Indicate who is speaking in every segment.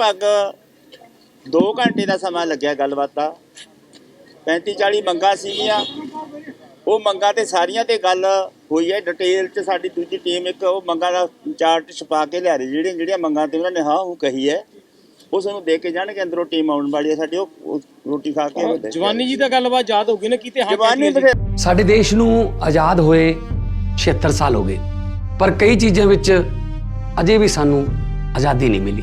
Speaker 1: ਲਗਭਗ 2 ਘੰਟੇ ਦਾ ਸਮਾਂ ਲੱਗਿਆ ਗੱਲਬਾਤ ਦਾ। 35 40 ਮੰਗਾਂ ਸੀਗੀਆਂ। ਉਹ ਮੰਗਾਂ ਤੇ ਸਾਰੀਆਂ ਤੇ ਗੱਲ ਹੋਈ ਹੈ। ਡਿਟੇਲ ਚ ਸਾਡੀ ਦੂਜੀ ਟੀਮ ਇੱਕ ਉਹ ਮੰਗਾਂ ਦਾ ਚਾਰਟ ਛਪਾ ਕੇ ਲਿਆ ਰਹੀ। ਜਿਹੜੀਆਂ ਜਿਹੜੀਆਂ ਮੰਗਾਂ ਤੇ ਉਹਨਾਂ ਨੇ ਹਾਂ ਉਹ ਕਹੀ ਹੈ। ਉਸ ਨੂੰ ਦੇ ਕੇ ਜਾਣਗੇ। ਅੰਦਰੋਂ ਟੀਮ ਆਉਣ ਵਾਲੀ ਹੈ ਸਾਡੀ। ਉਹ ਉਹ ਰੋਟੀ ਖਾ ਕੇ ਉਹ
Speaker 2: ਜਵਾਨੀ ਜੀ ਦਾ ਗੱਲਬਾਤ ਯਾਦ ਹੋ ਗਈ ਨਾ ਕੀਤੇ ਹਾਂ
Speaker 3: ਸਾਡੇ ਦੇਸ਼ ਨੂੰ ਆਜ਼ਾਦ ਹੋਏ 76 ਸਾਲ ਹੋ ਗਏ। ਪਰ ਕਈ ਚੀਜ਼ਾਂ ਵਿੱਚ ਅਜੇ ਵੀ ਸਾਨੂੰ ਆਜ਼ਾਦੀ ਨਹੀਂ ਮਿਲੀ।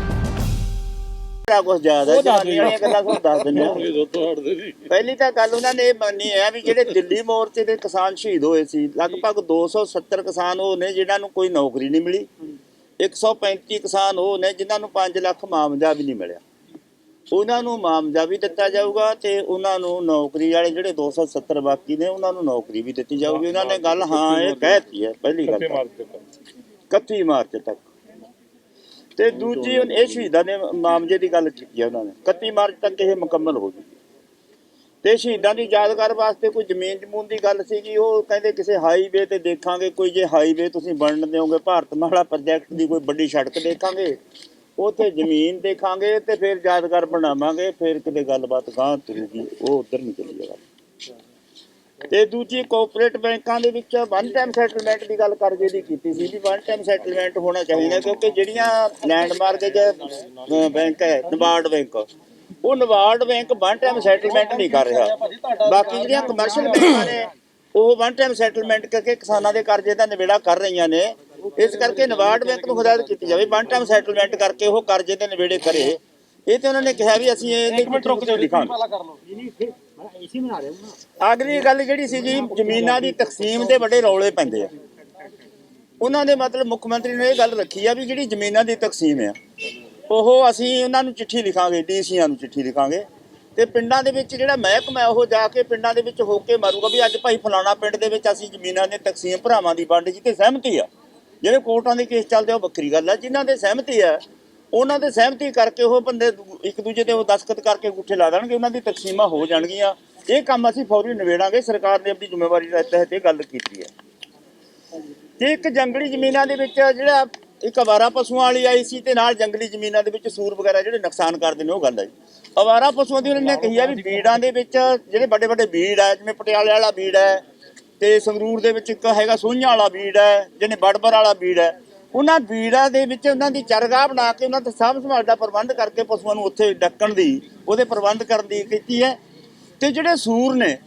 Speaker 1: ਸਾਰਾ ਕੁਝ ਯਾਦ ਹੈ ਵਾਲੀਆਂ ਗੱਲਾਂ ਤੁਹਾਨੂੰ ਦੱਸ ਦਿੰਦੇ। ਹਾਂ ਪਹਿਲੀ ਤਾਂ ਗੱਲ ਉਹਨਾਂ ਨੇ ਇਹ ਮੰਨੀ ਹੈ ਵੀ ਜਿਹੜੇ ਦਿੱਲੀ ਮੋਰਚੇ ਦੇ ਕਿਸਾਨ ਸ਼ਹੀਦ ਹੋਏ ਸੀ ਲਗਭਗ 270 ਕਿਸਾਨ ਉਹ ਨੇ ਜਿਨ੍ਹਾਂ ਨੂੰ ਕੋਈ ਨੌਕਰੀ ਨਹੀਂ ਮਿਲੀ। 135 ਕਿਸਾਨ ਉਹ ਨੇ ਜਿਨ੍ਹਾਂ ਨੂੰ 5 ਲੱਖ ਮਾਮਜਾ ਵੀ ਨਹੀਂ ਮਿਲਿਆ। ਉਹਨਾਂ ਨੂੰ ਮਾਮਜਾ ਵੀ ਦਿੱਤਾ ਜਾਊਗਾ ਤੇ ਉਹਨਾਂ ਨੂੰ ਨੌਕਰੀ ਵਾਲੇ ਜਿਹੜੇ 270 ਬਾਕੀ ਨੇ ਉਹਨਾਂ ਨੂੰ ਨੌਕਰੀ ਵੀ ਦਿੱਤੀ ਜਾਊਗੀ। ਉਹਨਾਂ ਨੇ ਗੱਲ ਹਾਂ ਇਹ ਕਹਿਤੀ ਹੈ ਪਹਿਲੀ ਗੱਲ ਤਾਂ। 31 ਮਾਰਚ ਤੱਕ ਤੇ ਦੂਜੀ ਹੁਣ ਇਹ ਸ਼ਹੀਦਾਂ ਦੇ ਮਾਮਲੇ ਦੀ ਗੱਲ ਕੀਤੀ ਹੈ ਉਹਨਾਂ ਨੇ 31 ਮਾਰਚ ਤੱਕ ਇਹ ਮੁਕੰਮਲ ਹੋ ਜੂਗੀ ਤੇ ਸ਼ਹੀਦਾਂ ਦੀ ਯਾਦਗਾਰ ਵਾਸਤੇ ਕੋਈ ਜ਼ਮੀਨ ਜਮੂਨ ਦੀ ਗੱਲ ਸੀਗੀ, ਉਹ ਕਹਿੰਦੇ ਕਿਸੇ ਹਾਈਵੇ ਤੇ ਦੇਖਾਂਗੇ, ਕੋਈ ਜੇ ਹਾਈਵੇ ਤੁਸੀਂ ਬਣਨ ਦਿਓਗੇ, ਭਾਰਤ ਭਾਰਤਮਾਲਾ ਪ੍ਰੋਜੈਕਟ ਦੀ ਕੋਈ ਵੱਡੀ ਸੜਕ ਦੇਖਾਂਗੇ, ਉੱਥੇ ਜ਼ਮੀਨ ਦੇਖਾਂਗੇ ਤੇ ਫਿਰ ਯਾਦਗਾਰ ਬਣਾਵਾਂਗੇ, ਫਿਰ ਕਿਤੇ ਗੱਲਬਾਤ ਗਾਂ ਤੁਰੂਗੀ, ਉਹ ਉਧਰ ਨਹੀਂ ਚੱਲੀ ਗੱਲ ਤੇ ਦੂਜੀ ਕੋਆਪਰੇਟ ਬੈਂਕਾਂ ਦੇ ਵਿੱਚ ਵਨ ਟਾਈਮ ਸੈਟਲਮੈਂਟ ਦੀ ਗੱਲ ਕਰਕੇ ਦੀ ਕੀਤੀ ਸੀ ਵੀ ਵਨ ਟਾਈਮ ਸੈਟਲਮੈਂਟ ਹੋਣਾ ਚਾਹੀਦਾ ਕਿਉਂਕਿ ਜਿਹੜੀਆਂ ਲੈਂਡ ਮਾਰਗੇਜ ਬੈਂਕ ਹੈ ਨਬਾਰਡ ਬੈਂਕ ਉਹ NABARD bank one time settlement ਨਹੀਂ ਕਰ ਰਿਹਾ। ਬਾਕੀ ਜਿਹੜੀਆਂ ਕਮਰਸ਼ੀਅਲ ਬੈਂਕਾਂ ਨੇ ਉਹ ਵਨ ਟਾਈਮ ਸੈਟਲਮੈਂਟ ਕਰਕੇ ਕਿਸਾਨਾਂ ਦੇ ਕਰਜ਼ੇ ਦਾ ਨਿਬੇੜਾ ਕਰ ਰਹੀਆਂ ਨੇ। ਇਸ ਕਰਕੇ ਨਬਾਰਡ ਬੈਂਕ ਨੂੰ ਹਦਾਇਤ ਕੀਤੀ ਜਾਵੇ ਵਨ ਟਾਈਮ ਸੈਟਲਮੈਂਟ ਕਰਕੇ ਉਹ ਕਰਜ਼ੇ ਦੇ ਨਿਬੇੜੇ ਕਰੇ। ਇਹ ਤੇ ਉਹਨਾਂ ਨੇ ਕਿਹਾ ਵੀ ਅਸੀਂ ਇਹ ਮਿੰਟ ਰੁਕ ਜਾਓ ਲਿਖਾਂਗੇ ਅਗਲੀ ਗੱਲ ਜਿਹੜੀ ਸੀਗੀ, ਜ਼ਮੀਨਾਂ ਦੀ ਤਕਸੀਮ ਦੇ ਵੱਡੇ ਰੌਲੇ ਪੈਂਦੇ ਆ। ਉਹਨਾਂ ਦੇ ਮਤਲਬ ਮੁੱਖ ਮੰਤਰੀ ਨੇ ਇਹ ਗੱਲ ਰੱਖੀ ਆ ਵੀ ਜਿਹੜੀ ਜ਼ਮੀਨਾਂ ਦੀ ਤਕਸੀਮ ਆ, ਉਹ ਅਸੀਂ ਉਹਨਾਂ ਨੂੰ ਚਿੱਠੀ ਲਿਖਾਂਗੇ, ਡੀਸੀਆਂ ਨੂੰ ਚਿੱਠੀ ਲਿਖਾਂਗੇ। ਤੇ ਪਿੰਡਾਂ ਦੇ ਵਿੱਚ ਜਿਹੜਾ ਮਹਿਕਮਾ, ਉਹ ਜਾ ਕੇ ਪਿੰਡਾਂ ਦੇ ਵਿੱਚ ਹੋ ਕੇ ਮਾਰੂਗਾ ਵੀ ਅੱਜ ਭਾਈ ਫਲਾਣਾ ਪਿੰਡ ਦੇ ਵਿੱਚ ਅਸੀਂ ਜ਼ਮੀਨਾਂ ਦੀ ਤਕਸੀਮ ਭਰਾਵਾਂ ਦੀ ਵੰਡ ਜਿੱਤੇ ਸਹਿਮਤੀ ਆ। ਜਿਹੜੇ ਕੋਰਟਾਂ ਦੇ ਕੇਸ ਚੱਲਦੇ ਉਹ ਵੱਖਰੀ ਗੱਲ ਆ। ਜਿਨ੍ਹਾਂ ਦੇ ਸਹਿਮਤੀ ਆ ਉਹਨਾਂ ਦੇ ਸਹਿਮਤੀ ਕਰਕੇ ਉਹ ਬੰਦੇ ਇੱਕ ਦੂਜੇ ਤੇ ਉਹ ਦਸਖਤ ਕਰਕੇ ਗੁੱਠੇ ਲਾ ਦੇਣਗੇ, ਉਹਨਾਂ ਦੀ ਤਕਸੀਮਾਂ ਹੋ ਜਾਣਗੀਆਂ। ਇਹ ਕੰਮ ਅਸੀਂ ਫੌਰੀ ਨਿਬੇੜਾਂਗੇ, ਸਰਕਾਰ ਨੇ ਆਪਣੀ ਜ਼ਿੰਮੇਵਾਰੀ ਦੇ ਤਹਿਤ ਇਹ ਗੱਲ ਕੀਤੀ ਹੈ। ਤੇ ਇੱਕ ਜੰਗਲੀ ਜ਼ਮੀਨਾਂ ਦੇ ਵਿੱਚ ਜਿਹੜਾ ਇੱਕ ਅਵਾਰਾ ਪਸ਼ੂਆਂ ਵਾਲੀ ਆਈ ਸੀ ਤੇ ਨਾਲ ਜੰਗਲੀ ਜ਼ਮੀਨਾਂ ਦੇ ਵਿੱਚ ਸੂਰ ਵਗੈਰਾ ਜਿਹੜੇ ਨੁਕਸਾਨ ਕਰਦੇ ਨੇ, ਉਹ ਗੱਲ ਹੈ ਜੀ। ਅਵਾਰਾ ਪਸ਼ੂਆਂ ਦੀ ਉਹਨਾਂ ਨੇ ਕਹੀ ਆ ਵੀ ਬੀੜਾਂ ਦੇ ਵਿੱਚ ਜਿਹੜੇ ਵੱਡੇ ਵੱਡੇ ਬੀੜ ਹੈ, ਜਿਵੇਂ ਪਟਿਆਲੇ ਵਾਲਾ ਬੀੜ ਹੈ ਤੇ ਸੰਗਰੂਰ ਦੇ ਵਿੱਚ ਇੱਕ ਹੈਗਾ ਸੋਹੀਆਂ ਵਾਲਾ ਬੀੜ ਹੈ, ਜਿਹਨੇ ਬੜਬਰ ਵਾਲਾ ਬੀੜ ਹੈ। ਉਹਨਾਂ ਬੀੜਾਂ ਦੇ ਵਿੱਚ ਉਹਨਾਂ ਦੀ ਚਰਗਾਹ ਬਣਾ ਕੇ ਉਹਨਾਂ ਤੇ ਸਾਂਭ ਸੰਭਾਲ ਦਾ ਪ੍ਰਬੰਧ ਕਰਕੇ ਪਸ਼ੂਆਂ ਨੂੰ ਉੱਥੇ ਡੱਕਣ ਦੀ, ਉਹਦੇ ਪ੍ਰਬੰਧ ਕਰਨ ਦੀ ਕੀਤੀ ਹੈ। ਤੇ ਜਿਹੜੇ ਸੂਰ ਨੇ,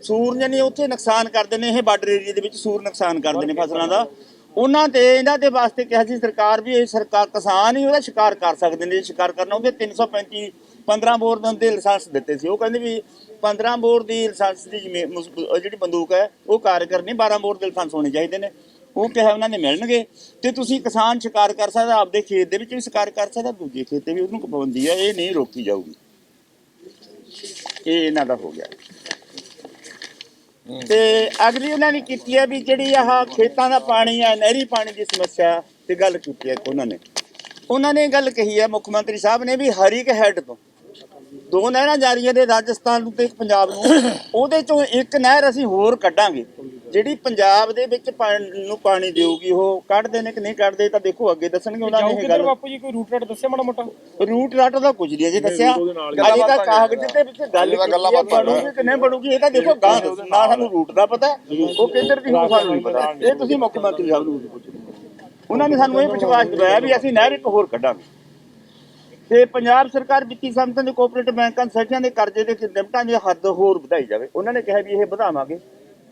Speaker 1: ਸੂਰ ਜਾਨੀ ਉੱਥੇ ਨੁਕਸਾਨ ਕਰਦੇ ਨੇ, ਇਹ ਬਾਰਡਰ ਏਰੀਆ ਦੇ ਵਿੱਚ ਸੂਰ ਨੁਕਸਾਨ ਕਰਦੇ ਨੇ ਫਸਲਾਂ ਦਾ। ਉਹਨਾਂ ਤੇ, ਇਹਨਾਂ ਦੇ ਵਾਸਤੇ ਕਿਹਾ ਸੀ ਸਰਕਾਰ ਵੀ ਇਹ ਸਰਕਾਰ ਕਿਸਾਨ ਹੀ ਉਹਦਾ ਸ਼ਿਕਾਰ ਕਰ ਸਕਦੇ ਨੇ ਸ਼ਿਕਾਰ ਕਰਨਾ ਉਹਦੇ 335 15 ਬੋਰ ਦੇ ਲਾਇਸੈਂਸ ਦਿੱਤੇ ਸੀ। ਉਹ ਕਹਿੰਦੇ ਵੀ 15 ਬੋਰ ਦੀ ਲਾਇਸੈਂਸ ਦੀ ਜਿਹੜੀ ਬੰਦੂਕ ਹੈ, ਉਹ ਕਾਰ ਕਰਨੀ 12 ਬੋਰ ਦੇ ਲਾਇਸੈਂਸ ਹੋਣੇ ਚਾਹੀਦੇ ਨੇ। ਉਹ ਕਿਹਾ ਉਹਨਾਂ ਨੇ ਮਿਲਣਗੇ ਤੇ ਤੁਸੀਂ ਕਿਸਾਨ ਸ਼ਿਕਾਰ ਕਰ ਸਕਦਾ ਆਪਦੇ ਖੇਤ ਦੇ ਵਿੱਚ ਵੀ ਸ਼ਿਕਾਰ ਕਰ ਸਕਦਾ ਦੂਜੇ ਖੇਤ ਤੇ ਵੀ ਉਹਨੂੰ ਪਾਬੰਦੀ ਹੈ ਇਹ ਨਹੀਂ ਰੋਕੀ ਜਾਊਗੀ। ਇਹ ਇਹਨਾਂ ਦਾ ਹੋ ਗਿਆ। ਤੇ ਅਗਲੀ ਉਹਨਾਂ ਨੇ ਕੀਤੀ ਹੈ ਵੀ ਜਿਹੜੀ ਆਹ ਖੇਤਾਂ ਦਾ ਪਾਣੀ ਹੈ ਨਹਿਰੀ ਪਾਣੀ ਦੀ ਸਮੱਸਿਆ ਤੇ ਗੱਲ ਕੀਤੀ ਹੈ ਇੱਕ ਉਹਨਾਂ ਨੇ। ਉਹਨਾਂ ਨੇ ਗੱਲ ਕਹੀ ਹੈ ਮੁੱਖ ਮੰਤਰੀ ਸਾਹਿਬ ਨੇ ਵੀ ਹਰੀਕ ਹੈਡ ਤੋਂ ਦੋ ਨਹਿਰਾਂ ਜਾਰੀਆਂ ਨੇ ਰਾਜਸਥਾਨ ਨੂੰ ਤੇ ਇੱਕ ਪੰਜਾਬ ਨੂੰ ਉਹਦੇ ਚੋਂ ਇੱਕ ਨਹਿਰ ਅਸੀਂ ਹੋਰ ਕੱਢਾਂਗੇ। ਜਿਹੜੀ ਪੰਜਾਬ ਦੇ ਵਿੱਚ ਪਾਣੀ ਨੂੰ ਪਾਣੀ ਦੇਊਗੀ ਉਹ ਕੱਢਦੇ ਨੇ ਕਿ ਨਹੀਂ ਕੱਢਦੇ ਤਾਂ ਦੇਖੋ ਅੱਗੇ ਦੱਸਣਗੇ ਉਹਨਾਂ ਨੇ ਇਹ ਗੱਲ।
Speaker 2: ਬਾਪੂ ਜੀ ਕੋਈ ਰੂਟ ਰਾਟ ਦੱਸਿਆ ਮਾੜਾ ਮੋਟਾ?
Speaker 1: ਰੂਟ ਰਾਟ ਦਾ ਕੁਝ ਨਹੀਂ ਅਜੇ ਦੱਸਿਆ। ਅਜੇ ਤਾਂ ਕਾਗਜ਼ ਦੇ ਵਿੱਚ ਗੱਲ ਬਣੂਗੀ ਕਿ ਨਹੀਂ ਬਣੂਗੀ ਇਹ ਤਾਂ ਦੇਖੋ ਗਾਂ। ਨਾ ਸਾਨੂੰ ਰੂਟ ਦਾ ਪਤਾ ਉਹ ਕਿੱਧਰ ਦੀ ਹੋਊ ਸਾਨੂੰ ਨਹੀਂ ਪਤਾ। ਇਹ ਤੁਸੀਂ ਮੁੱਖ ਮੰਤਰੀ ਸਾਹਿਬ ਨੂੰ ਪੁੱਛੋ ਉਹਨਾਂ ਨੇ ਸਾਨੂੰ ਇਹ ਵਿਸ਼ਵਾਸ ਦਿਵਾਇਆ ਵੀ ਅਸੀਂ ਨਹਿਰ ਇੱਕ ਹੋਰ ਕੱਢਾਂਗੇ। ਤੇ ਪੰਜਾਬ ਸਰਕਾਰ ਵਿੱਤੀ ਸੰਸਥਾਵਾਂ ਦੇ ਕੋਆਪਰੇਟਿਵ ਬੈਂਕਾਂ ਸੋਸਾਇਟੀਆਂ ਦੇ ਕਰਜ਼ੇ ਦੇ ਲਿਮਟਾਂ ਦੀ ਹੱਦ ਹੋਰ ਵਧਾਈ ਜਾਵੇ। ਉਹਨਾਂ ਨੇ ਕਿਹਾ ਵੀ ਇਹ ਵਧਾਵਾਂਗੇ।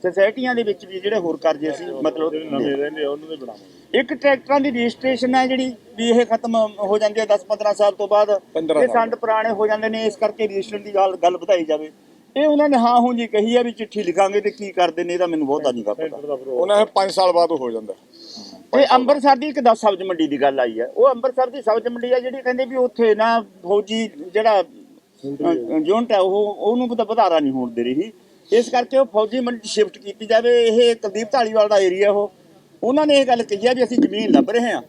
Speaker 1: ਸੁਸਾਇਟੀਆਂ ਦੇ ਵਿੱਚ ਵੀ ਜਿਹੜੇ ਹੋਰ ਕਰਜ਼ੇ ਸੀ ਮਤਲਬ ਨਵੇਂ ਰਹਿੰਦੇ ਉਹਨਾਂ ਦੇ ਬਣਾਵਾਂਗੇ। ਇੱਕ ਟਰੈਕਟਰਾਂ ਦੀ ਰਜਿਸਟ੍ਰੇਸ਼ਨ ਹੈ ਜਿਹੜੀ ਵੀ ਇਹ ਖਤਮ ਹੋ ਜਾਂਦੀ ਹੈ 10-15 ਸਾਲ ਤੋਂ ਬਾਅਦ। ਇਹ ਸੰਦ ਪੁਰਾਣੇ ਹੋ ਜਾਂਦੇ ਨੇ ਇਸ ਕਰਕੇ ਰਜਿਸਟਰ ਦੀ ਗੱਲ ਗੱਲ ਵਧਾਈ ਜਾਵੇ। ਇਹ ਉਹਨਾਂ ਨੇ ਹਾਂ ਹੁਣ ਜੀ ਕਹੀ ਹੈ ਵੀ ਚਿੱਠੀ ਲਿਖਾਂਗੇ ਤੇ ਕੀ ਕਰਦੇ ਨੇ ਇਹਦਾ ਮੈਨੂੰ ਬਹੁਤਾ ਨਹੀਂ ਪਤਾ।
Speaker 4: ਉਹਨਾਂ ਨੇ 5 ਸਾਲ ਬਾਅਦ ਹੋ ਜਾਂਦਾ।
Speaker 1: ਤੇ ਅੰਮ੍ਰਿਤਸਰ ਦੀ ਇੱਕ ਦਸ ਸਬਜ਼ ਮੰਡੀ ਦੀ ਗੱਲ ਆਈ ਹੈ। ਉਹ ਅੰਮ੍ਰਿਤਸਰ ਦੀ ਸਬਜ਼ ਮੰਡੀ ਹੈ ਜਿਹੜੀ ਕਹਿੰਦੇ ਵੀ ਉੱਥੇ ਨਾ ਫੌਜੀ ਜਿਹੜਾ ਯੂਨਿਟ ਹੈ ਉਹ ਉਹਨੂੰ ਪਤਾ ਵਧਾਰਾ ਨਹੀਂ ਹੋਣ ਦੇ ਰਹੀ। ਇਸ ਕਰਕੇ ਉਹ ਫੌਜੀ ਮੰਡੀ ਸ਼ਿਫਟ ਕੀਤੀ ਜਾਵੇ ਇਹ ਕੁਲਦੀਪ ਢਾਲੀਵਾਲ ਦਾ ਏਰੀਆ ਉਹ। ਉਹਨਾਂ ਨੇ ਇਹ ਗੱਲ ਕਹੀ ਹੈ ਵੀ ਅਸੀਂ ਜ਼ਮੀਨ ਲੱਭ ਰਹੇ ਹਾਂ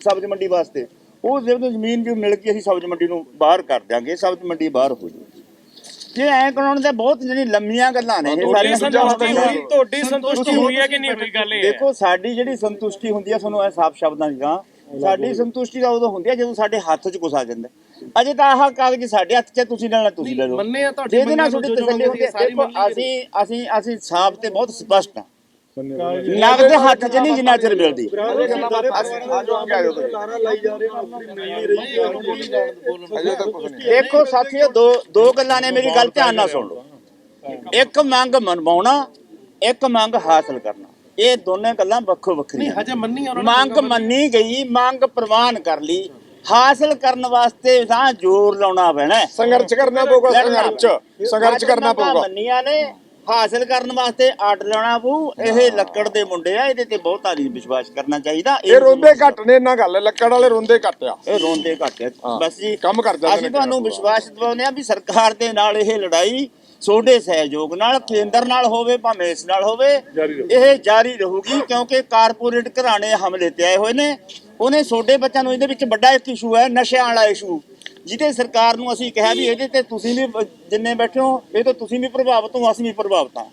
Speaker 1: ਸਬਜ਼ ਮੰਡੀ ਵਾਸਤੇ। ਉਹ ਜਦੋਂ ਜ਼ਮੀਨ ਵੀ ਮਿਲ ਗਈ ਅਸੀਂ ਸਬਜ਼ ਮੰਡੀ ਨੂੰ ਬਾਹਰ ਕਰ ਦਿਆਂਗੇ ਸਬਜ਼ ਮੰਡੀ ਬਾਹਰ ਹੋ ਜਾਊਗੀ ਜੇ ਐਂ ਕਰਾਉਣ ਦੇ ਬਹੁਤ ਜਿਹੜੀ ਲੰਮੀਆਂ ਗੱਲਾਂ ਨੇ ਇਹ ਸਾਰੀਆਂ
Speaker 2: ਸੰਤੁਸ਼ਟੀ ਹੋਈ ਤੁਹਾਡੀ ਸੰਤੁਸ਼ਟੀ ਹੋਈ ਹੈ ਕਿ ਨਹੀਂ ਹੋਈ? ਗੱਲ ਇਹ
Speaker 1: ਦੇਖੋ ਸਾਡੀ ਜਿਹੜੀ ਸੰਤੁਸ਼ਟੀ ਹੁੰਦੀ ਹੈ ਤੁਹਾਨੂੰ ਇਹ ਸਾਫ਼ ਸ਼ਬਦਾਂ ਕਹਾਂ ਸਾਡੀ ਸੰਤੁਸ਼ਟੀ ਤਾਂ ਉਦੋਂ ਹੁੰਦੀ ਹੈ ਜਦੋਂ ਸਾਡੇ ਹੱਥ 'ਚ ਕੁਛ ਆ ਜਾਂਦਾ। ਅਜੇ ਤਾਂ ਆਹ ਕਾਗਜ਼ ਸਾਡੇ ਹੱਥ 'ਚ ਹੈ, ਤੁਸੀਂ ਲੈਣਾ ਤੁਸੀਂ ਲੈ ਲਓ।
Speaker 2: ਮੰਨੇ ਆ ਤੁਹਾਡੀ
Speaker 1: ਜਿਹਦੇ ਨਾਲ ਤੁਹਾਡੀ ਤਸੱਲੀ ਹੁੰਦੀ ਹੈ
Speaker 2: ਸਾਰੀ
Speaker 1: ਦੇਖੋ
Speaker 2: ਮੰਨੀ
Speaker 1: ਅਸੀਂ ਅਸੀਂ ਅਸੀਂ ਸਾਫ਼ ਤੇ ਬਹੁਤ ਸਪਸ਼ਟ ਹਾਂ। ਨਗਦ ਹੱਥ 'ਚ ਨਹੀਂ ਜਿੰਨਾ ਚਿਰ ਮਿਲਦੀ। ਦੇਖੋ ਸਾਥੀਓ ਦੋ ਦੋ ਗੱਲਾਂ ਨੇ ਮੇਰੀ ਗੱਲ ਧਿਆਨ ਨਾਲ ਸੁਣ ਲਓ। ਇੱਕ ਮੰਗ ਮਨਵਾਉਣਾ ਇੱਕ ਮੰਗ ਹਾਸਲ ਕਰਨਾ। ਇਹ ਦੋਨੇ ਗੱਲਾਂ ਵੱਖੋ ਵੱਖਰੀਆਂ ਨੇ।
Speaker 2: ਹਜੇ ਮੰਨੀ ਉਹਨਾਂ ਨੇ
Speaker 1: ਮੰਗ ਮੰਨੀ ਗਈ ਮੰਗ ਪ੍ਰਵਾਨ ਕਰ ਲਈ। ਹਾਸਲ ਕਰਨ ਵਾਸਤੇ ਤਾਂ ਜ਼ੋਰ ਲਾਉਣਾ ਪੈਣਾ।
Speaker 4: ਸੰਘਰਸ਼ ਕਰਨਾ ਪਊਗਾ ਸੰਘਰਸ਼। ਸੰਘਰਸ਼ ਕਰਨਾ ਪਊਗਾ।
Speaker 1: ਮੰਨੀਆਂ ਨੇ ਹਾਸਲ ਕਰਨ ਵਾਸਤੇ ਆਟ ਲਾਉਣਾ ਪਊ। ਇਹ ਲੱਕੜ ਦੇ ਮੁੰਡੇ ਆ ਇਹਦੇ ਤੇ ਬਹੁਤਾ ਨਹੀਂ ਵਿਸ਼ਵਾਸ ਕਰਨਾ ਚਾਹੀਦਾ।
Speaker 4: ਇਹ ਰੋਂਦੇ ਘੱਟ ਨੇ ਇਹਨਾਂ ਗੱਲ ਲੱਕੜ ਵਾਲੇ ਰੋਂਦੇ ਘੱਟ ਆ।
Speaker 1: ਇਹ ਰੋਂਦੇ ਘੱਟ ਆ। ਬਸ ਜੀ
Speaker 4: ਕੰਮ ਕਰ ਜਾਂਦੇ
Speaker 1: ਅਸੀਂ ਤੁਹਾਨੂੰ ਵਿਸ਼ਵਾਸ ਦਿਵਾਉਂਦੇ ਆ ਵੀ ਸਰਕਾਰ ਦੇ ਨਾਲ ਇਹ ਲੜਾਈ ਸੋਡੇ ਸਹਿਯੋਗ ਨਾਲ ਕੇਂਦਰ ਨਾਲ ਹੋਵੇ ਭਾਵੇਂ ਇਸ ਨਾਲ ਹੋਵੇ ਇਹ ਜਾਰੀ ਰਹੂਗੀ ਕਿਉਂਕਿ ਕਾਰਪੋਰੇਟ ਘਰਾਣੇ ਹਮਲੇ ਤੇ ਆਏ ਹੋਏ ਨੇ। ਉਹਨੇ ਸੋਡੇ ਬੱਚਿਆਂ ਨੂੰ ਇਹਦੇ ਵਿੱਚ ਵੱਡਾ ਇੱਕ ਇਸ਼ੂ ਹੈ ਨਸ਼ਿਆਂ ਵਾਲਾ ਇਸ਼ੂ ਜਿਹਦੇ ਸਰਕਾਰ ਨੂੰ ਅਸੀਂ ਕਿਹਾ ਵੀ ਇਹਦੇ ਤੇ ਤੁਸੀਂ ਵੀ ਜਿੰਨੇ ਬੈਠੇ ਹੋ ਇਹ ਤੋਂ ਤੁਸੀਂ ਵੀ ਪ੍ਰਭਾਵਿਤ ਹੋ ਅਸੀਂ ਵੀ ਪ੍ਰਭਾਵਿਤ ਹਾਂ।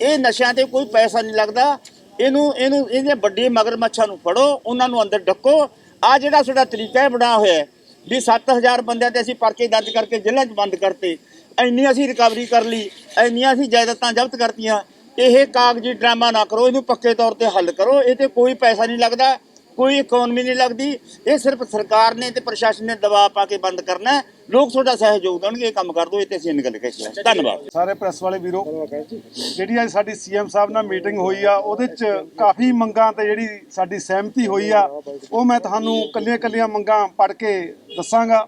Speaker 1: ਇਹ ਨਸ਼ਿਆਂ ਤੇ ਕੋਈ ਪੈਸਾ ਨਹੀਂ ਲੱਗਦਾ। ਇਹਨੂੰ ਇਹਨੂੰ ਇਹਦੇ ਵੱਡੇ ਮਗਰਮੱਛਾਂ ਨੂੰ ਫੜੋ ਉਹਨਾਂ ਨੂੰ ਅੰਦਰ ਡੱਕੋ। ਆ ਜਿਹੜਾ ਤੁਹਾਡਾ ਤਰੀਕਾ ਹੈ ਬਣਾ ਹੋਇਆ ਵੀ 7000 ਬੰਦਿਆਂ ਤੇ ਅਸੀਂ ਪਰਚੇ ਦਰਜ ਕਰਕੇ ਜੇਲ੍ਹਾਂ 'ਚ ਬੰਦ ਕਰਤੇ। ਇੰਨੀ ਅਸੀਂ ਰਿਕਵਰੀ ਕਰ ਲਈ, ਇੰਨੀਆਂ ਅਸੀਂ ਜਾਇਦਾਦਾਂ ਜ਼ਬਤ ਕਰਤੀਆਂ, ਇਹ ਕਾਗਜ਼ੀ ਡਰਾਮਾ ਨਾ ਕਰੋ, ਇਹਨੂੰ ਪੱਕੇ ਤੌਰ ਤੇ ਹੱਲ ਕਰੋ, ਇਹ ਤੇ ਕੋਈ ਪੈਸਾ ਨਹੀਂ ਲੱਗਦਾ, ਕੋਈ ਇਕਨੋਮੀ ਨਹੀਂ ਲੱਗਦੀ, ਇਹ ਸਿਰਫ ਸਰਕਾਰ ਨੇ ਤੇ ਪ੍ਰਸ਼ਾਸਨ ਨੇ ਦਬਾਅ ਪਾ ਕੇ ਬੰਦ ਕਰਨਾ ਲੋਕ ਤੁਹਾਡਾ ਸਹਿਯੋਗ ਦੇਣਗੇ, ਇਹ ਕੰਮ ਕਰ ਦਿਓ, ਇਹ ਤੇ ਅਸੀਂ ਇਹਨਾਂ ਗੱਲ ਕਹਿ ਸਕਦੇ ਧੰਨਵਾਦ।
Speaker 5: ਸਾਰੇ ਪ੍ਰੈਸ ਵਾਲੇ ਵੀਰੋ, ਜਿਹੜੀ ਅੱਜ ਸਾਡੀ ਸੀਐਮ ਸਾਹਿਬ ਨਾਲ ਮੀਟਿੰਗ ਹੋਈ ਆ, ਉਹਦੇ ਚ ਕਾਫੀ ਮੰਗਾਂ ਤੇ ਜਿਹੜੀ ਸਾਡੀ ਸਹਿਮਤੀ ਹੋਈ ਆ, ਉਹ ਮੈਂ ਤੁਹਾਨੂੰ ਕੱਲੀਆਂ ਕੱਲੀਆਂ ਮੰਗਾਂ ਪੜ੍ਹ ਕੇ ਦੱਸਾਂਗਾ।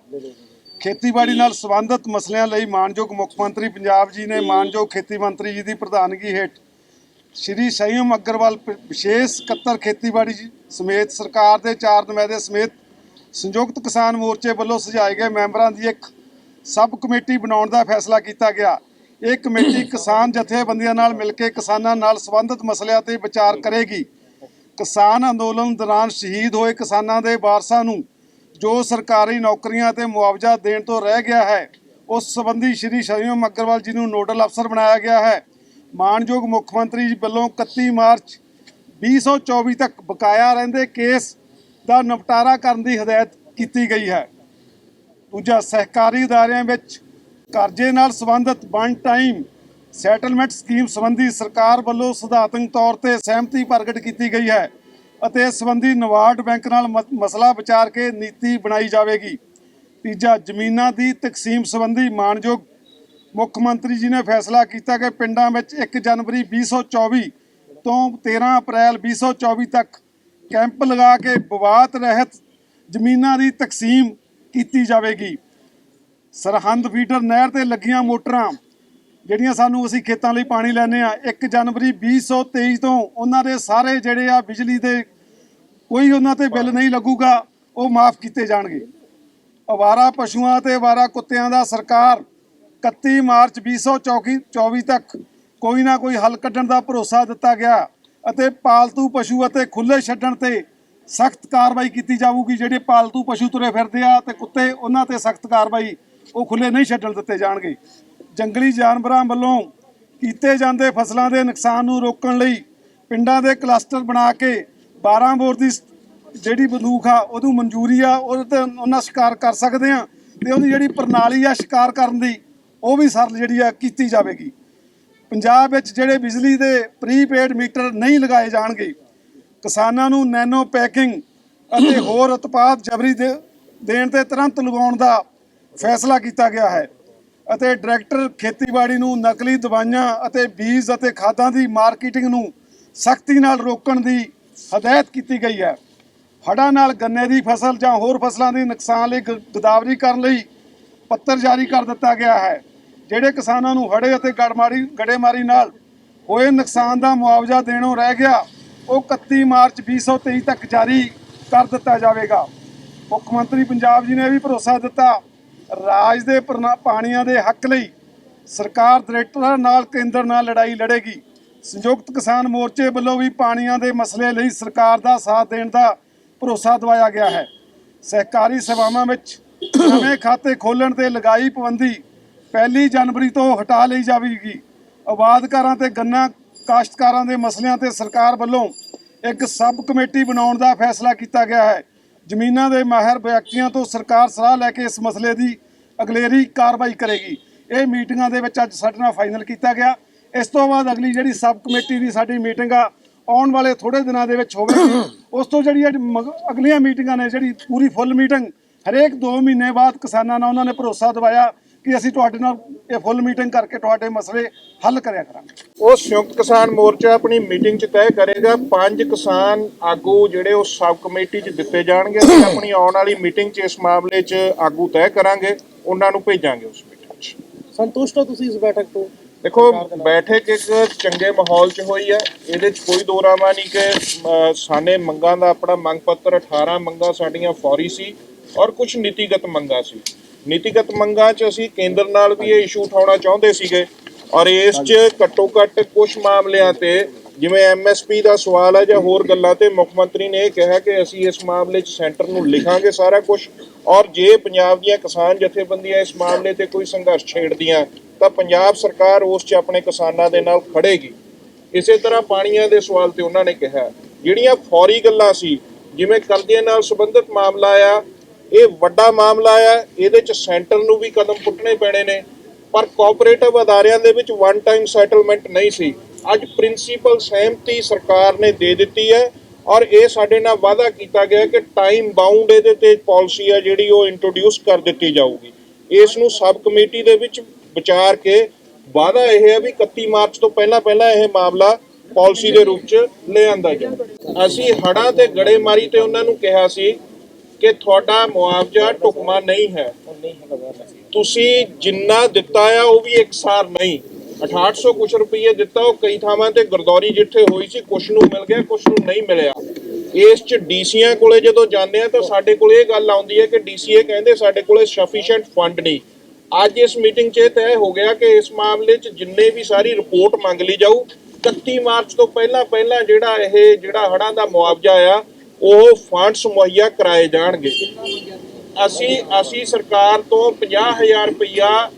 Speaker 5: ਖੇਤੀਬਾੜੀ ਨਾਲ ਸੰਬੰਧਿਤ ਮਸਲਿਆਂ ਲਈ ਮਾਨਯੋਗ ਮੁੱਖ ਮੰਤਰੀ ਪੰਜਾਬ ਜੀ ਨੇ ਮਾਨਯੋਗ ਖੇਤੀ ਮੰਤਰੀ ਜੀ ਦੀ ਪ੍ਰਧਾਨਗੀ ਹੇਠ ਸ਼੍ਰੀ ਸੰਯਮ ਅਗਰਵਾਲ ਵਿਸ਼ੇਸ਼ ਸਕੱਤਰ ਖੇਤੀਬਾੜੀ ਜੀ ਸਮੇਤ ਸਰਕਾਰ ਦੇ ਚਾਰ ਨੁਮਾਇੰਦੇ ਸਮੇਤ ਸੰਯੁਕਤ ਕਿਸਾਨ ਮੋਰਚੇ ਵੱਲੋਂ ਸੁਝਾਏ ਗਏ ਮੈਂਬਰਾਂ ਦੀ ਇੱਕ ਸਬ ਕਮੇਟੀ ਬਣਾਉਣ ਦਾ ਫੈਸਲਾ ਕੀਤਾ ਗਿਆ। ਇਹ ਕਮੇਟੀ ਕਿਸਾਨ ਜਥੇਬੰਦੀਆਂ ਨਾਲ ਮਿਲ ਕੇ ਕਿਸਾਨਾਂ ਨਾਲ ਸੰਬੰਧਿਤ ਮਸਲਿਆਂ ਤੇ ਵਿਚਾਰ ਕਰੇਗੀ। ਕਿਸਾਨ ਅੰਦੋਲਨ ਦੌਰਾਨ ਸ਼ਹੀਦ ਹੋਏ ਕਿਸਾਨਾਂ ਦੇ ਵਾਰਸਾਂ ਨੂੰ ਜੋ ਸਰਕਾਰੀ ਨੌਕਰੀਆਂ ਤੇ ਮੁਆਵਜ਼ਾ ਦੇਣ ਤੋਂ ਰਹਿ ਗਿਆ ਹੈ, ਉਸ ਸੰਬੰਧੀ ਸ਼੍ਰੀ ਸ਼ਰੀਮ ਅਗਰਵਾਲ ਜੀ ਨੂੰ ਨੋਡਲ ਅਫਸਰ ਬਣਾਇਆ ਗਿਆ ਹੈ। ਮਾਨਯੋਗ ਮੁੱਖ ਮੰਤਰੀ ਜੀ ਵੱਲੋਂ 31 ਮਾਰਚ 2024 ਤੱਕ ਬਕਾਇਆ ਰਹਿੰਦੇ ਕੇਸ ਦਾ ਨਿਪਟਾਰਾ ਕਰਨ ਦੀ ਹਦਾਇਤ ਕੀਤੀ ਗਈ ਹੈ। ਦੂਜਾ, ਸਹਿਕਾਰੀ ਅਦਾਰਿਆਂ ਵਿੱਚ ਕਰਜ਼ੇ ਨਾਲ ਸੰਬੰਧਿਤ ਵਨ ਟਾਈਮ ਸੈਟਲਮੈਂਟ ਸਕੀਮ ਸੰਬੰਧੀ ਸਰਕਾਰ ਵੱਲੋਂ ਸਿਧਾਂਤਕ ਤੌਰ ਤੇ ਸਹਿਮਤੀ ਪ੍ਰਗਟ ਕੀਤੀ ਗਈ ਹੈ। ਅਤੇ ਇਸ ਸੰਬੰਧੀ ਨਵਾਰਡ ਬੈਂਕ ਨਾਲ ਮ- ਮਸਲਾ ਵਿਚਾਰ ਕੇ ਨੀਤੀ ਬਣਾਈ ਜਾਵੇਗੀ। ਤੀਜਾ, ਜ਼ਮੀਨਾਂ ਦੀ ਤਕਸੀਮ ਸੰਬੰਧੀ ਮਾਨਯੋਗ ਮੁੱਖ ਮੰਤਰੀ ਜੀ ਨੇ ਫੈਸਲਾ ਕੀਤਾ ਕਿ ਪਿੰਡਾਂ ਵਿੱਚ 1 ਜਨਵਰੀ 2024 ਤੋਂ 13 ਅਪ੍ਰੈਲ 2024 ਤੱਕ ਕੈਂਪ ਲਗਾ ਕੇ ਵਿਵਾਦ ਰਹਿਤ ਜ਼ਮੀਨਾਂ ਦੀ ਤਕਸੀਮ ਕੀਤੀ ਜਾਵੇਗੀ। ਸਰਹੰਦ ਫੀਡਰ ਨਹਿਰ ਤੇ ਲੱਗੀਆਂ ਮੋਟਰਾਂ, ਜਿਹੜੀਆਂ ਸਾਨੂੰ ਅਸੀਂ ਖੇਤਾਂ ਲਈ ਪਾਣੀ ਲੈਂਦੇ ਆ 1 ਜਨਵਰੀ 2023 ਤੋਂ ਉਹਨਾਂ ਦੇ ਸਾਰੇ ਜਿਹੜੇ ਆ ਬਿਜਲੀ ਦੇ ਕੋਈ ਉਹਨਾਂ ਤੇ ਬਿੱਲ ਨਹੀਂ ਲੱਗੂਗਾ, ਉਹ ਮਾਫ ਕੀਤੇ ਜਾਣਗੇ। ਅਵਾਰਾ ਪਸ਼ੂਆਂ ਤੇ ਅਵਾਰਾ ਕੁੱਤਿਆਂ ਦਾ ਸਰਕਾਰ 31 ਮਾਰਚ 2024 ਤੱਕ ਕੋਈ ਨਾ ਕੋਈ ਹੱਲ ਕੱਢਣ ਦਾ ਭਰੋਸਾ ਦਿੱਤਾ ਗਿਆ ਅਤੇ ਪਾਲਤੂ ਪਸ਼ੂ ਅਤੇ ਖੁੱਲੇ ਛੱਡਣ ਤੇ ਸਖਤ ਕਾਰਵਾਈ ਕੀਤੀ ਜਾਊਗੀ। ਜਿਹੜੇ ਪਾਲਤੂ ਪਸ਼ੂ ਤੁਰੇ ਫਿਰਦੇ ਆ ਤੇ ਕੁੱਤੇ, ਉਹਨਾਂ ਤੇ ਸਖਤ ਕਾਰਵਾਈ ਉਹ ਖੁੱਲੇ ਨਹੀਂ ਛੱਡਣ ਦਿੱਤੇ ਜਾਣਗੇ। ਜੰਗਲੀ ਜਾਨਵਰਾਂ ਵੱਲੋਂ ਕੀਤੇ ਜਾਂਦੇ ਫਸਲਾਂ ਦੇ ਨੁਕਸਾਨ ਨੂੰ ਰੋਕਣ ਲਈ ਪਿੰਡਾਂ ਦੇ ਕਲਸਟਰ ਬਣਾ ਕੇ 12 ਬੋਰ ਦੀ ਜਿਹੜੀ ਬੰਦੂਕ ਆ, ਉਹਨੂੰ ਮਨਜ਼ੂਰੀ ਆ ਉਹਦੇ ਤੇ ਉਹਨਾਂ ਸ਼ਿਕਾਰ ਕਰ ਸਕਦੇ ਆ ਤੇ ਉਹਦੀ ਜਿਹੜੀ ਪ੍ਰਣਾਲੀ ਆ ਸ਼ਿਕਾਰ ਕਰਨ ਦੀ, ਉਹ ਵੀ ਸਰਲ ਜਿਹੜੀ ਆ ਕੀਤੀ ਜਾਵੇਗੀ। ਪੰਜਾਬ ਵਿੱਚ ਜਿਹੜੇ ਬਿਜਲੀ ਦੇ ਪ੍ਰੀਪੇਡ ਮੀਟਰ ਨਹੀਂ ਲਗਾਏ ਜਾਣਗੇ, ਕਿਸਾਨਾਂ ਨੂੰ ਨੈਨੋ ਪੈਕਿੰਗ ਅਤੇ ਹੋਰ ਉਤਪਾਦ ਜਬਰੀ ਦੇ ਦੇਣ ਤੇ ਤੁਰੰਤ ਲਗਾਉਣ ਦਾ ਫੈਸਲਾ ਕੀਤਾ ਗਿਆ ਹੈ ਅਤੇ ਡਾਇਰੈਕਟਰ ਖੇਤੀਬਾੜੀ ਨੂੰ ਨਕਲੀ ਦਵਾਈਆਂ ਅਤੇ ਬੀਜ ਅਤੇ ਖਾਦਾਂ ਦੀ ਮਾਰਕੀਟਿੰਗ ਨੂੰ ਸਖਤੀ ਨਾਲ ਰੋਕਣ ਦੀ ਹਦਾਇਤ ਕੀਤੀ ਗਈ ਹੈ। ਹੜ੍ਹਾਂ ਨਾਲ ਗੰਨੇ ਦੀ ਫਸਲ ਜਾਂ ਹੋਰ ਫਸਲਾਂ ਦੇ ਨੁਕਸਾਨ ਲਈ ਗਦਾਵਰੀ ਕਰਨ ਲਈ ਪੱਤਰ ਜਾਰੀ ਕਰ ਦਿੱਤਾ ਗਿਆ ਹੈ। ਜਿਹੜੇ ਕਿਸਾਨਾਂ ਨੂੰ ਹੜੇ ਅਤੇ ਗੜਮਾਰੀ ਗੜੇਮਾਰੀ ਨਾਲ ਹੋਏ ਨੁਕਸਾਨ ਦਾ ਮੁਆਵਜ਼ਾ ਦੇਣੋਂ ਰਹਿ ਗਿਆ, ਉਹ 31 ਮਾਰਚ 2023 ਤੱਕ ਜਾਰੀ ਕਰ ਦਿੱਤਾ ਜਾਵੇਗਾ। ਮੁੱਖ ਮੰਤਰੀ ਪੰਜਾਬ ਜੀ ਨੇ ਇਹ ਵੀ ਭਰੋਸਾ ਦਿੱਤਾ, ਰਾਜ ਦੇ ਪ੍ਰਨਾ- ਪਾਣੀਆਂ ਦੇ ਹੱਕ ਲਈ ਸਰਕਾਰ ਡਾਇਰੈਕਟਰਾਂ ਨਾਲ ਕੇਂਦਰ ਨਾਲ ਲੜਾਈ ਲੜੇਗੀ। ਸੰਯੁਕਤ ਕਿਸਾਨ ਮੋਰਚੇ ਵੱਲੋਂ ਵੀ ਪਾਣੀਆਂ ਦੇ ਮਸਲੇ ਲਈ ਸਰਕਾਰ ਦਾ ਸਾਥ ਦੇਣ ਦਾ ਭਰੋਸਾ ਦਵਾਇਆ ਗਿਆ ਹੈ। ਸਹਿਕਾਰੀ ਸੇਵਾਵਾਂ ਵਿੱਚ ਨਵੇਂ ਖਾਤੇ ਖੋਲ੍ਹਣ ਤੇ ਲਗਾਈ ਪਾਬੰਦੀ ਪਹਿਲੀ ਜਨਵਰੀ ਤੋਂ ਹਟਾ ਲਈ ਜਾਵੇਗੀ। ਆਬਾਦਕਾਰਾਂ ਤੇ ਗੰਨਾ ਕਾਸ਼ਤਕਾਰਾਂ ਦੇ ਮਸਲਿਆਂ ਤੇ ਸਰਕਾਰ ਵੱਲੋਂ ਇੱਕ ਸਬ ਕਮੇਟੀ ਬਣਾਉਣ ਦਾ ਫੈਸਲਾ ਕੀਤਾ ਗਿਆ ਹੈ। ਜ਼ਮੀਨਾਂ ਦੇ ਮਾਹਿਰ ਵਿਅਕਤੀਆਂ ਤੋਂ ਸਰਕਾਰ ਸਲਾਹ ਲੈ ਕੇ ਇਸ ਮਸਲੇ ਦੀ ਅਗਲੇਰੀ ਕਾਰਵਾਈ ਕਰੇਗੀ। ਇਹ ਮੀਟਿੰਗਾਂ ਦੇ ਵਿੱਚ ਅੱਜ ਸਾਡੇ ਨਾਲ ਫਾਈਨਲ ਕੀਤਾ ਗਿਆ। ਇਸ ਤੋਂ ਬਾਅਦ ਅਗਲੀ ਜਿਹੜੀ ਸਬ ਕਮੇਟੀ ਦੀ ਸਾਡੀ ਮੀਟਿੰਗ ਆ ਆਉਣ ਵਾਲੇ ਥੋੜੇ ਦਿਨਾਂ ਦੇ ਵਿੱਚ ਹੋਵੇਗੀ। ਉਸ ਤੋਂ ਜਿਹੜੀਆਂ ਮਗ- ਅਗਲੀਆਂ ਮੀਟਿੰਗਾਂ ਨੇ ਜਿਹੜੀ ਪੂਰੀ ਫੁੱਲ ਮੀਟਿੰਗ ਹਰੇਕ 2 ਮਹੀਨੇ ਬਾਅਦ ਕਿਸਾਨਾਂ ਨਾਲ ਉਹਨਾਂ ਨੇ ਭਰੋਸਾ ਦਿਵਾਇਆ ਕਿ ਅਸੀਂ ਤੁਹਾਡੇ ਨਾਲ ਇਹ ਫੁੱਲ ਮੀਟਿੰਗ ਕਰਕੇ ਤੁਹਾਡੇ ਮਸਲੇ ਹੱਲ ਕਰਿਆ ਕਰਾਂਗੇ।
Speaker 4: ਉਹ ਸੰਯੁਕਤ ਕਿਸਾਨ ਮੋਰਚਾ ਆਪਣੀ ਮੀਟਿੰਗ 'ਚ ਤੈਅ ਕਰੇਗਾ ਪੰਜ ਕਿਸਾਨ ਆਗੂ ਜਿਹੜੇ ਉਹ ਸਬ ਕਮੇਟੀ 'ਚ ਦਿੱਤੇ ਜਾਣਗੇ ਅਸੀਂ ਆਪਣੀ ਆਉਣ ਵਾਲੀ ਮੀਟਿੰਗ 'ਚ ਇਸ ਮਾਮਲੇ 'ਚ ਆਗੂ ਤੈਅ ਕਰਾਂਗੇ ਉਹਨਾਂ ਨੂੰ ਭੇਜਾਂਗੇ ਉਸ ਮੀਟਿੰਗ 'ਚ।
Speaker 2: ਸੰਤੁਸ਼ਟ ਹੋ ਤੁਸੀਂ ਇਸ ਬੈਠਕ ਤੋਂ?
Speaker 4: ਦੇਖੋ ਬੈਠਕ ਇੱਕ ਚੰਗੇ ਮਾਹੌਲ 'ਚ ਹੋਈ ਹੈ। ਇਹਦੇ 'ਚ ਕੋਈ ਦੋਰਾਵਾ ਨਹੀਂ ਕਿ ਸਾਨੇ ਮੰਗਾਂ ਦਾ ਆਪਣਾ ਮੰਗ ਪੱਤਰ 18 ਮੰਗਾਂ ਸਾਡੀਆਂ ਫੌਰੀ ਸੀ ਔਰ ਕੁਝ ਨੀਤੀਗਤ ਮੰਗਾਂ ਸੀ। ਨੀਤੀਗਤ ਮੰਗਾਂ 'ਚ ਅਸੀਂ ਕੇਂਦਰ ਨਾਲ ਵੀ ਇਹ ਇਸ਼ੂ ਉਠਾਉਣਾ ਚਾਹੁੰਦੇ ਸੀਗੇ ਔਰ ਇਸ 'ਚ ਘੱਟੋ ਘੱਟ ਕੁਝ ਮਾਮਲਿਆਂ ਤੇ ਜਿਵੇਂ ਐਮਐਸਪੀ ਦਾ ਸਵਾਲ ਹੈ ਜਾਂ ਹੋਰ ਗੱਲਾਂ ਤੇ ਮੁੱਖ ਮੰਤਰੀ ਨੇ ਇਹ ਕਿਹਾ ਕਿ ਅਸੀਂ ਇਸ ਮਾਮਲੇ 'ਚ ਸੈਂਟਰ ਨੂੰ ਲਿਖਾਂਗੇ ਸਾਰਾ ਕੁਝ ਔਰ ਜੇ ਪੰਜਾਬ ਦੀਆਂ ਕਿਸਾਨ ਜਥੇਬੰਦੀਆਂ ਇਸ ਮਾਮਲੇ ਤੇ ਕੋਈ ਸੰਘਰਸ਼ ਛੇੜਦੀਆਂ ਤਾਂ ਪੰਜਾਬ ਸਰਕਾਰ ਉਸ 'ਚ ਆਪਣੇ ਕਿਸਾਨਾਂ ਦੇ ਨਾਲ ਖੜੇਗੀ। ਇਸੇ ਤਰ੍ਹਾਂ ਪਾਣੀਆਂ ਦੇ ਸਵਾਲ ਤੇ ਉਹਨਾਂ ਨੇ ਕਿਹਾ, ਜਿਹੜੀਆਂ ਫੌਰੀ ਗੱਲਾਂ ਸੀ, ਜਿਵੇਂ ਕਰਜ਼ੇ ਨਾਲ ਸੰਬੰਧਿਤ ਮਾਮਲਾ ਆ, ਇਹ ਵੱਡਾ ਮਾਮਲਾ ਆ, ਇਹਦੇ 'ਚ ਸੈਂਟਰ ਨੂੰ ਵੀ ਕਦਮ ਪੁੱਟਣੇ ਪੈਣੇ ਨੇ, ਪਰ ਕੋਆਪਰੇਟਿਵ ਅਦਾਰਿਆਂ ਦੇ ਵਿੱਚ ਵਨ ਟਾਈਮ ਸੈਟਲਮੈਂਟ ਨਹੀਂ ਸੀ। ਅੱਜ ਪ੍ਰਿੰਸੀਪਲ ਸਹਿਮਤੀ ਸਰਕਾਰ ਨੇ ਦੇ ਦਿੱਤੀ ਹੈ ਔਰ ਇਹ ਸਾਡੇ ਨਾਲ ਵਾਅਦਾ ਕੀਤਾ ਗਿਆ ਕਿ ਟਾਈਮ ਬਾਉਂਡ ਇਹਦੇ ਤੇ ਪਾਲਿਸੀ ਆ ਜਿਹੜੀ ਉਹ ਇੰਟਰੋਡਿਊਸ ਕਰ ਦਿੱਤੀ ਜਾਊਗੀ। ਇਸ ਨੂੰ ਸਬ ਕਮੇਟੀ ਦੇ ਵਿੱਚ ਵਿਚਾਰ ਕੇ ਵਾਅਦਾ ਇਹ ਹੈ ਵੀ 31 ਮਾਰਚ ਤੋਂ ਪਹਿਲਾਂ ਪਹਿਲਾਂ ਇਹ ਮਾਮਲਾ ਪਾਲਿਸੀ ਦੇ ਰੂਪ 'ਚ ਲਿਆਂਦਾ ਜਾਵੇ। ਅਸੀਂ ਹੜਾਂ ਤੇ ਗੜੇਮਾਰੀ ਤੇ ਉਹਨਾਂ ਨੂੰ ਕਿਹਾ ਸੀ ਕਿ ਤੁਹਾਡਾ ਮੁਆਵਜ਼ਾ ਢੁਕਮਾ ਨਹੀਂ ਹੈ। ਤੁਸੀਂ ਜਿੰਨਾ ਦਿੱਤਾ ਆ, ਉਹ ਵੀ ਇਕਸਾਰ ਨਹੀਂ। 6800 ਕੁਛ ਰੁਪਏ ਦਿੱਤਾ, ਉਹ ਕਈ ਥਾਵਾਂ ਤੇ ਗਰਦੌਰੀ ਜਿੱਥੇ ਹੋਈ ਸੀ, ਕੁਛ ਨੂੰ ਮਿਲ ਗਿਆ, ਕੁਛ ਨੂੰ ਨਹੀਂ ਮਿਲਿਆ। ਇਸ ਚ ਡੀਸੀਆਂ ਕੋਲੇ ਜਦੋਂ ਜਾਂਦੇ ਆ ਤਾਂ ਸਾਡੇ ਕੋਲੇ ਇਹ ਗੱਲ ਆਉਂਦੀ ਹੈ ਕਿ ਡੀਸੀਏ ਕਹਿੰਦੇ ਸਾਡੇ ਕੋਲੇ ਸਫੀਸ਼ੀਐਂਟ ਫੰਡ ਨਹੀਂ। ਅੱਜ ਇਸ ਮੀਟਿੰਗ 'ਚ ਇਹ ਤੈਅ ਹੋ ਗਿਆ ਕਿ ਇਸ ਮਾਮਲੇ 'ਚ ਜਿੰਨੇ ਵੀ ਸਾਰੀ ਰਿਪੋਰਟ ਮੰਗ ਲਈ ਜਾਊ 31 ਮਾਰਚ ਤੋਂ ਪਹਿਲਾਂ ਪਹਿਲਾਂ ਜਿਹੜਾ ਇਹ ਜਿਹੜਾ ਹੜਾਂ ਦਾ ਮੁਆਵਜ਼ਾ ਆ, ਉਹ ਫੰਡਸ ਮੁਹੱਈਆ ਕਰਾਏ ਜਾਣਗੇ। ਅਸੀਂ ਅਸੀਂ ਸਰਕਾਰ ਤੋਂ 50000 ਰੁਪਇਆ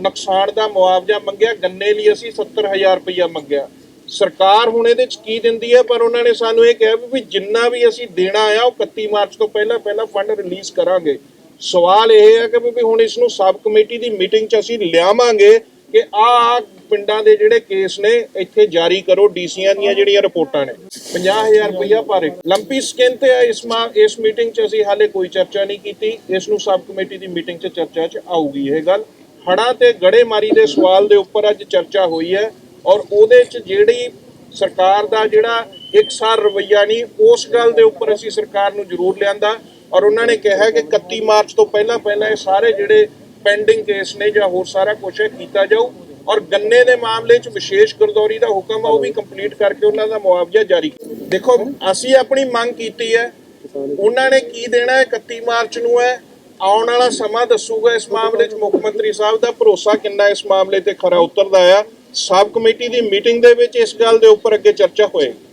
Speaker 4: ਨੁਕਸਾਨ ਦਾ ਮੁਆਵਜ਼ਾ ਮੰਗਿਆ, ਗੰਨੇ ਲਈ ਅਸੀਂ 70000 ਰੁਪਇਆ ਮੰਗਿਆ। ਸਰਕਾਰ ਹੁਣ ਇਹਦੇ ਚ ਕੀ ਦਿੰਦੀ ਹੈ? ਪਰ ਉਹਨਾਂ ਨੇ ਸਾਨੂੰ ਇਹ ਕਿਹਾ ਵੀ ਜਿੰਨਾ ਵੀ ਅਸੀਂ ਦੇਣਾ ਆ, ਉਹ 31 ਮਾਰਚ ਤੋਂ ਪਹਿਲਾਂ ਪਹਿਲਾਂ ਫੰਡ ਰਿਲੀਜ਼ ਕਰਾਂਗੇ। ਸਵਾਲ ਇਹ ਹੈ ਕਿ ਵੀ ਹੁਣ ਇਸ ਨੂੰ ਸਬ ਕਮੇਟੀ ਦੀ ਮੀਟਿੰਗ ਚ ਅਸੀਂ ਲਿਆਵਾਂਗੇ ਕਿ ਆ ਪਿੰਡਾਂ ਦੇ ਜਿਹੜੇ ਕੇਸ ਨੇ, ਇੱਥੇ ਜਾਰੀ ਕਰੋ, ਡੀਸੀਆਂ ਦੀਆਂ ਜਿਹੜੀਆਂ ਰਿਪੋਰਟਾਂ ਨੇ। 50000 ਰੁਪਇਆ ਪਰ ਲੰਪੀ ਸਕਿਨ ਤੇ ਇਸ ਮਾ ਇਸ ਮੀਟਿੰਗ 'ਚ ਅਸੀਂ ਹਾਲੇ ਕੋਈ ਚਰਚਾ ਨਹੀਂ ਕੀਤੀ। ਇਸ ਨੂੰ ਸਬ ਕਮੇਟੀ ਦੀ ਮੀਟਿੰਗ 'ਚ ਚਰਚਾ 'ਚ ਆਊਗੀ ਇਹ ਗੱਲ। ਹੜਾਂ ਤੇ ਗੜੇਮਾਰੀ ਦੇ ਸਵਾਲ ਦੇ ਉੱਪਰ ਅੱਜ ਚਰਚਾ ਹੋਈ ਹੈ ਔਰ ਉਹਦੇ 'ਚ ਜਿਹੜੀ ਸਰਕਾਰ ਦਾ ਜਿਹੜਾ ਇਕਸਾਰ ਰਵੱਈਆ ਨਹੀਂ, ਉਸ ਗੱਲ ਦੇ ਉੱਪਰ ਅਸੀਂ ਸਰਕਾਰ ਨੂੰ ਜ਼ਰੂਰ ਲਿਆਂਦਾ। ਔਰ ਉਹਨਾਂ ਨੇ ਕਿਹਾ ਕਿ 31 ਮਾਰਚ ਤੋਂ ਪਹਿਲਾਂ ਪਹਿਲਾਂ ਇਹ ਸਾਰੇ ਜਿਹੜੇ ਪੈਂਡਿੰਗ ਕੇਸ ਨੇ ਜਾਂ ਹੋਰ ਸਾਰਾ ਕੁਝ ਕੀਤਾ ਜਾਊ। ਔਰ ਗੰਨੇ ਦੇ ਮਾਮਲੇ 'ਚ ਵਿਸ਼ੇਸ਼ ਗਰਦੌਰੀ ਦਾ ਹੁਕਮ ਆ, ਉਹ ਵੀ ਕੰਪਲੀਟ ਕਰਕੇ ਉਹਨਾਂ ਦਾ ਮੁਆਵਜ਼ਾ ਜਾਰੀ। ਦੇਖੋ, ਅਸੀਂ ਆਪਣੀ ਮੰਗ ਕੀਤੀ ਹੈ। ਉਹਨਾਂ ਨੇ ਕੀ ਦੇਣਾ ਹੈ? 31 ਮਾਰਚ ਨੂੰ ਹੈ। ਆਉਣ ਵਾਲਾ ਸਮਾਂ ਦੱਸੂਗਾ ਇਸ ਮਾਮਲੇ 'ਚ। ਮੁੱਖ ਮੰਤਰੀ ਸਾਹਿਬ ਦਾ ਭਰੋਸਾ ਕਿੰਨਾ ਇਸ ਮਾਮਲੇ ਤੇ ਖਰਾ ਉਤਰਦਾ ਆ। ਸਬ ਕਮੇਟੀ ਦੀ ਮੀਟਿੰਗ ਦੇ ਵਿੱਚ ਇਸ ਗੱਲ ਦੇ ਉੱਪਰ ਅੱਗੇ ਚਰਚਾ ਹੋਏਗੀ।